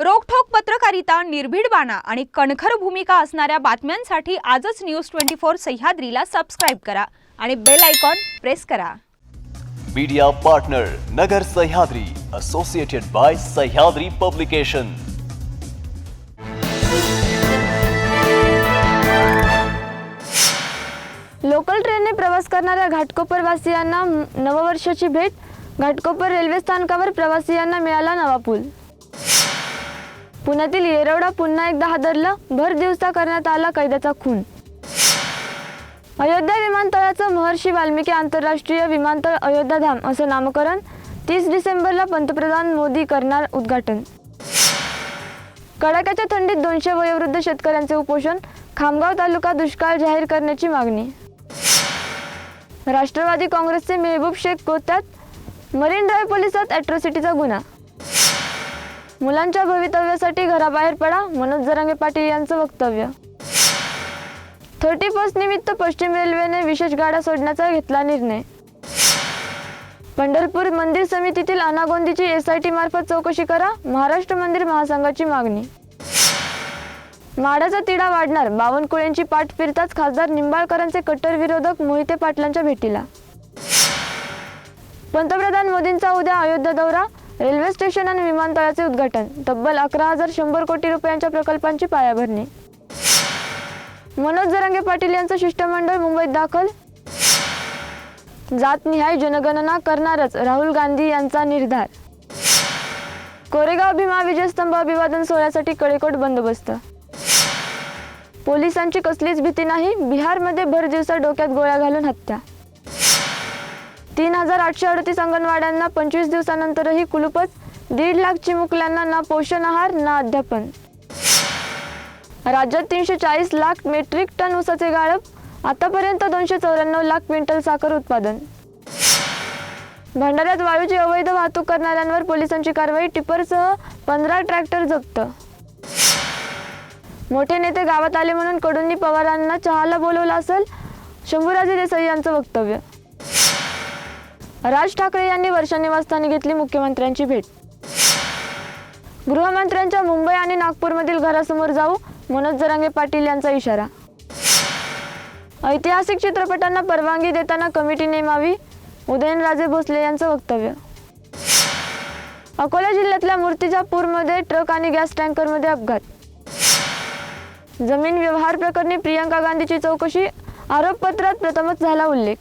रोखठोक पत्रकारिता निर्भीड बाणा आणि कणखर भूमिका असणाऱ्या बातम्यांसाठी आजच न्यूज ट्वेंटी फोर सह्याद्रीला सबस्क्राईब करा आणि बेल आयकॉन प्रेस करा. Media partner Nagar Sahyadri associated by Sahyadri publication local ट्रेनने प्रवास करणाऱ्या घाटकोपरवासियांना नववर्षाची भेट. घाटकोपर रेल्वे स्थानकावर प्रवासियांना मिळाला नवा पूल. पुण्यातील येरवडा पुन्हा एकदा हादरला. भर दिवसा करण्यात आला कैद्याचा खून. अयोध्या विमानतळाचं महर्षी वाल्मिकी आंतरराष्ट्रीय विमानतळ अयोध्याधाम असं नामकरण तीस डिसेंबरला पंतप्रधान मोदी करणार उद्घाटन. कडाक्याच्या थंडीत दोनशे वयोवृद्ध शेतकऱ्यांचे उपोषण खामगाव तालुका दुष्काळ जाहीर करण्याची मागणी. राष्ट्रवादी काँग्रेसचे मेहबूब शेख कोत्यात मरीन ड्राईव्ह पोलिसात अॅट्रॉसिटीचा गुन्हा. मुलांच्या भवितव्यासाठी घराबाहेर पडा मनोज जरांगे पाटील यांचं वक्तव्य. थर्टी फर्स्ट निमित्त पश्चिम रेल्वेने विशेष गाड्या सोडण्याचा घेतला निर्णय. पंढरपूर मंदिर समितीतील अनागोंदीची एस आय टी मार्फत चौकशी करा महाराष्ट्र मंदिर महासंघाची मागणी. माडाचा तिढा वाढणार बावनकुळेंची पाठ फिरताच खासदार निंबाळकरांचे कट्टर विरोधक मोहिते पाटलांच्या भेटीला. पंतप्रधान मोदींचा उद्या अयोध्या दौरा रेल्वे स्टेशन आणि विमानतळाचे उद्घाटन. तब्बल अकरा हजार शंभर कोटी रुपयांच्या प्रकल्पांची पायाभरणी. मनोज जरांगे पाटील यांचं शिष्टमंडळ मुंबईत दाखल. जातनिहाय जनगणना करणारच राहुल गांधी यांचा निर्धार. कोरेगाव भीमा विजयस्तंभ अभिवादन सोहळ्यासाठी कडेकोट बंदोबस्त. पोलिसांची कसलीच भीती नाही बिहारमध्ये भर दिवसा डोक्यात गोळ्या घालून हत्या. तीन हजार आठशे अडतीस अंगणवाड्यांना पंचवीस दिवसानंतरही कुलूपच दीड लाख चिमुकल्यांना ना पोषण आहार ना अध्यापन. राज्यात तीनशे चाळीस लाख मेट्रिक टन ऊसाचे गाळप आतापर्यंत दोनशे चौऱ्याण्णव लाख क्विंटल साखर उत्पादन. भंडाऱ्यात वाळूची अवैध वाहतूक करणाऱ्यांवर पोलिसांची कारवाई टिपरसह पंधरा ट्रॅक्टर जप्त. मोठे नेते गावात आले म्हणून कडूंनी पवारांना चहाला बोलवलं असेल शंभूराजे देसाई यांचं वक्तव्य. राज ठाकरे यांनी वर्षा निवासस्थानी घेतली मुख्यमंत्र्यांची भेट. गृहमंत्र्यांच्या मुंबई आणि नागपूरमधील घरासमोर जाऊ मनोज जरांगे पाटील यांचा इशारा. ऐतिहासिक चित्रपटांना परवानगी देताना कमिटी नेमावी उदयनराजे भोसले यांचं वक्तव्य. अकोला जिल्ह्यातल्या मूर्तिजापूरमध्ये ट्रक आणि गॅस टँकरमध्ये अपघात. जमीन व्यवहार प्रकरणी प्रियंका गांधीची चौकशी आरोपपत्रात प्रथमच झाला उल्लेख.